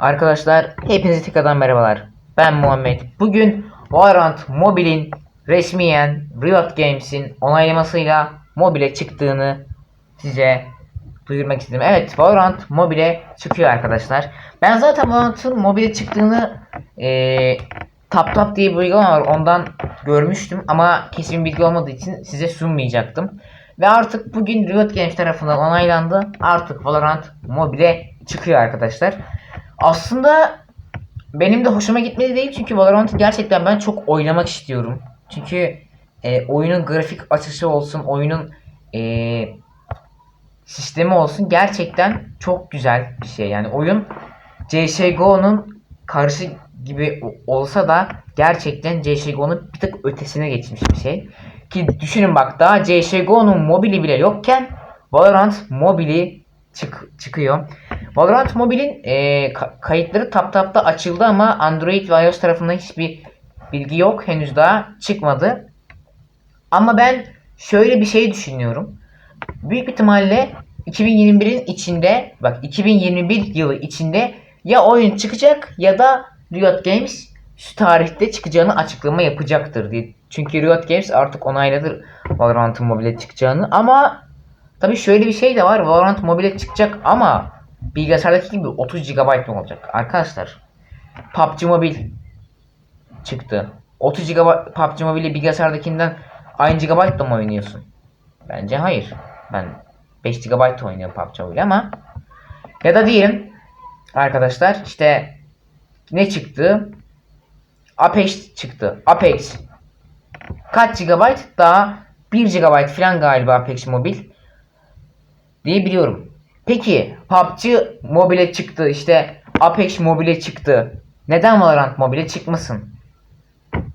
Arkadaşlar hepinize tekrardan merhabalar. Ben Muhammed. Bugün Valorant Mobile'in resmiyen Riot Games'in onaylamasıyla mobile çıktığını size duyurmak istedim. Evet Valorant mobile çıkıyor arkadaşlar. Ben zaten Valorant'ın mobile çıktığını eee TapTap diye bir uygulama var. Ondan görmüştüm ama kesin bilgi olmadığı için size sunmayacaktım. Ve artık bugün Riot Games tarafından onaylandı. Artık Valorant mobile çıkıyor arkadaşlar. Aslında benim de hoşuma gitmedi değil çünkü Valorant'ı gerçekten ben çok oynamak istiyorum. Çünkü e, oyunun grafik açısı olsun, oyunun e, sistemi olsun gerçekten çok güzel bir şey. Yani oyun CSGO'nun karşı gibi olsa da gerçekten CSGO'nun bir tık ötesine geçmiş bir şey. Ki düşünün bak daha CSGO'nun mobili bile yokken Valorant mobili çık çıkıyor. Valorant mobilin e, ka- kayıtları TapTap'ta açıldı ama Android ve iOS tarafından hiçbir bilgi yok. Henüz daha çıkmadı. Ama ben şöyle bir şey düşünüyorum. Büyük ihtimalle 2021'in içinde bak 2021 yılı içinde ya oyun çıkacak ya da Riot Games şu tarihte çıkacağını açıklama yapacaktır diye. Çünkü Riot Games artık onayladı Valorant'ın mobile çıkacağını ama tabi şöyle bir şey de var. Valorant mobile çıkacak ama bilgisayardaki gibi 30 GB mı olacak? Arkadaşlar PUBG Mobile çıktı. 30 GB PUBG Mobile bilgisayardakinden aynı GB mı oynuyorsun? Bence hayır. Ben 5 GB da oynuyorum PUBG Mobile ama ya da diyelim arkadaşlar işte ne çıktı? Apex çıktı. Apex kaç GB? Daha 1 GB falan galiba Apex Mobile diye biliyorum. Peki PUBG Mobile çıktı işte Apex Mobile çıktı. Neden Valorant Mobile çıkmasın?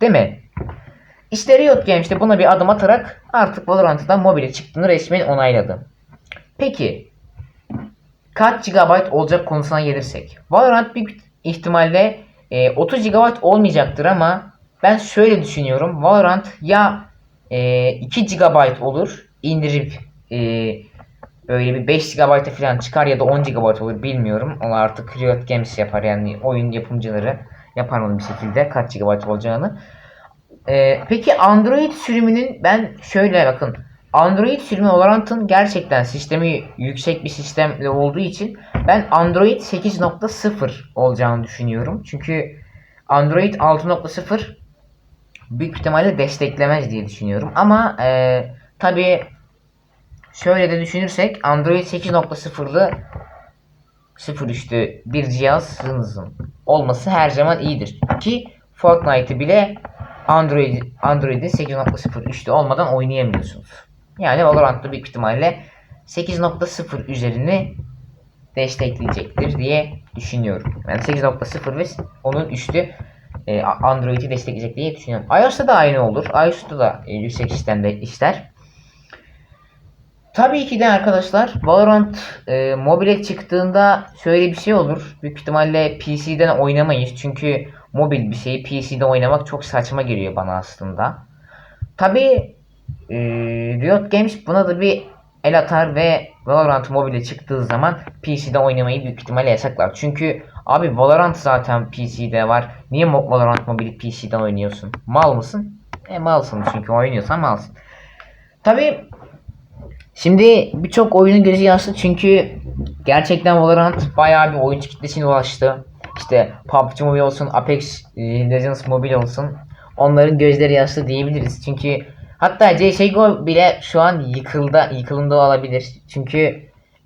Değil mi? İşte Riot Games de buna bir adım atarak artık Valorant'ın da mobile çıktığını resmen onayladı. Peki kaç GB olacak konusuna gelirsek. Valorant büyük ihtimalle e, 30 GB olmayacaktır ama ben şöyle düşünüyorum. Valorant ya e, 2 GB olur indirip e, böyle bir 5 GB'a falan çıkar ya da 10 GB olur bilmiyorum. Onu artık Riot Games yapar yani oyun yapımcıları yapar onu bir şekilde kaç GB olacağını. Ee, peki Android sürümünün ben şöyle bakın. Android sürümü Valorant'ın gerçekten sistemi yüksek bir sistemle olduğu için ben Android 8.0 olacağını düşünüyorum. Çünkü Android 6.0 büyük ihtimalle desteklemez diye düşünüyorum. Ama e, tabi şöyle de düşünürsek Android 8.0'lı 0 üstü bir cihazınızın olması her zaman iyidir. Ki Fortnite'ı bile Android Android'in 8.0 üstü olmadan oynayamıyorsunuz. Yani Valorant'ta büyük ihtimalle 8.0 üzerini destekleyecektir diye düşünüyorum. Yani 8.0 ve onun üstü e, Android'i destekleyecek diye düşünüyorum. iOS'ta da aynı olur. iOS'ta da e, yüksek sistemde işler. Tabii ki de arkadaşlar Valorant e, mobile çıktığında şöyle bir şey olur. Büyük ihtimalle PC'den oynamayız. Çünkü mobil bir şeyi PC'de oynamak çok saçma geliyor bana aslında. Tabii e, Riot Games buna da bir el atar ve Valorant mobile çıktığı zaman PC'de oynamayı büyük ihtimalle yasaklar. Çünkü abi Valorant zaten PC'de var. Niye Valorant mobili PC'de oynuyorsun? Mal mısın? E malsın çünkü oynuyorsan malsın. Tabii Şimdi birçok oyunun gözü yaşlı çünkü gerçekten Valorant bayağı bir oyuncu kitlesine ulaştı. İşte PUBG Mobile olsun, Apex e, Legends Mobile olsun. Onların gözleri yaşlı diyebiliriz. Çünkü hatta CSGO bile şu an yıkıldı, yıkılında olabilir. Çünkü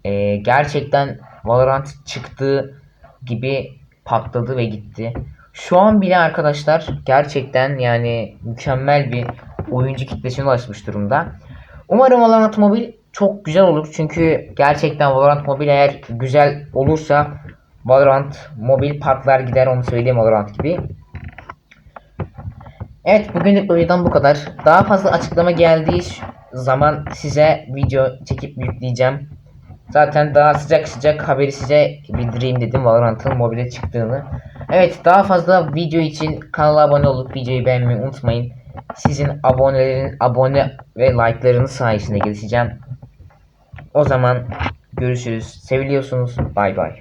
e, gerçekten Valorant çıktığı gibi patladı ve gitti. Şu an bile arkadaşlar gerçekten yani mükemmel bir oyuncu kitlesine ulaşmış durumda. Umarım Valorant Mobile çok güzel olur. Çünkü gerçekten Valorant Mobile eğer güzel olursa Valorant Mobile patlar gider onu söyleyeyim Valorant gibi. Evet bugünlük videodan bu kadar. Daha fazla açıklama geldiği zaman size video çekip yükleyeceğim. Zaten daha sıcak sıcak haberi size bildireyim dedim Valorant'ın mobile çıktığını. Evet daha fazla video için kanala abone olup videoyu beğenmeyi unutmayın. Sizin abonelerin abone ve like'larınız sayesinde gelişeceğim. O zaman görüşürüz. Seviliyorsunuz. Bay bay.